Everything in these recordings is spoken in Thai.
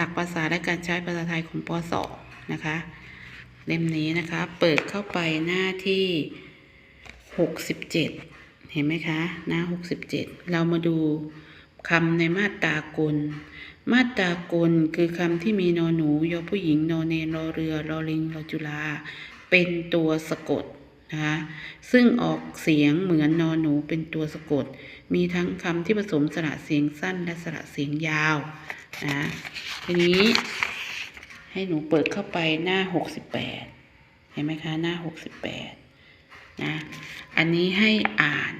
หลักภาษาและการใช้ภาษาไทยของป .2 นะคะ เล่มนี้นะคะ เปิดเข้าไปหน้าที่ 67 เห็นไหมคะ หน้า 67 เรามาดูคำในมาตรากล มาตรากลคือคำที่มีนอหนูยอผู้หญิงนอเนนรอเรือรอลิงรอจุฬาเป็นตัวสะกดนะคะซึ่งออกเสียงเหมือนนอหนูเป็นตัวสะกด มีทั้งคำที่ผสมสระเสียงสั้นและสระเสียงยาวนะ ทีนี้ให้หนูเปิดเข้าไปหน้า68เห็นไหมคะหน้า68นะอันนี้ให้อ่าน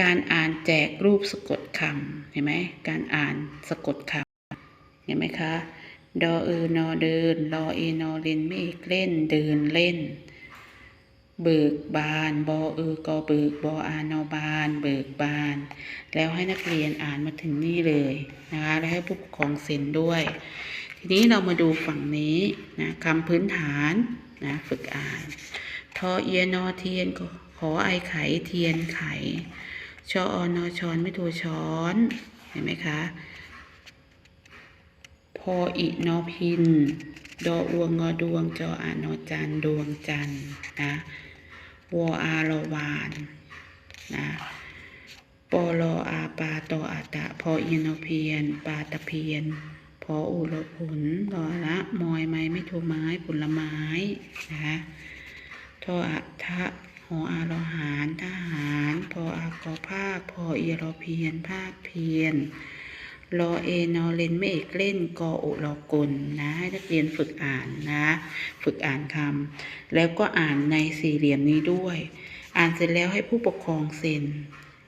การอ่านแจกรูปสะกดคำเห็นไหมการอ่านสะกดคำเห็นไหมคะดอเออนอเดินรอเอนอเล่นเมฆเล่นเดินเล่น เบิกบานบอเออกอเบิกบออานอบาน เบิกบาน แล้วให้นักเรียนอ่านมาถึงนี่เลยนะคะแล้วให้ผู้ปกครองเซ็นด้วย ทีนี้เรามาดูฝั่งนี้นะคำพื้นฐานนะฝึกอ่านทอเอียนอเทียนขอไอไขเทียนไขชออนอชอนไม่ถูช้อนเห็นไหมคะพออีนอพิน ดออวงงอดวงจออานอจันดวงจันนะ วออารวานนะปอลอาปาตออาตะ พออีนอเพียน ปาตะเพียน พออุรผลรอละมอยไม้ไม่ถูไม้ผลไม้นะคะทออะทะหออารอหารทหาร พออากอภาค พออีรเพียน ภาคเพียน รอเอนอเลนไม่เอกเล่นกออุรอกลนะให้นักเรียนฝึกอ่านนะ ฝึกอ่านคำแล้วก็อ่านในสี่เหลี่ยมนี้ด้วย อ่านเสร็จแล้วให้ผู้ปกครองเซ็น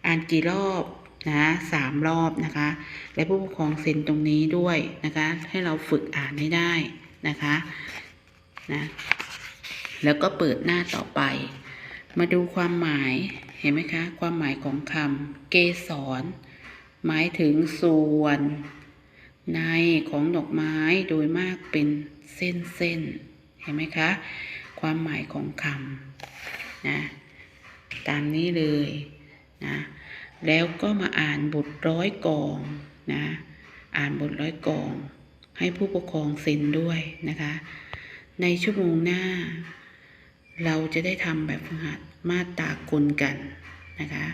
อ่านกี่รอบนะสามรอบนะคะ และผู้ปกครองเซ็นตรงนี้ด้วยนะคะ ให้เราฝึกอ่านให้ได้นะคะนะแล้วก็เปิดหน้าต่อไป มาดูความหมายเห็นไหมคะ ความหมายของคำเกสร หมายถึงส่วน ในของดอกไม้โดยมากเป็นเส้นเส้นๆเห็นไหมคะ ความหมายของคำนะตามนี้เลยนะแล้วก็มาอ่านบทร้อยกองนะอ่านบทร้อยกอง ให้ผู้ปกครองเซ็นด้วยนะคะ ในชั่วโมงหน้า เราจะได้ทำแบบฝึกหัดมาตากลกันนะคะ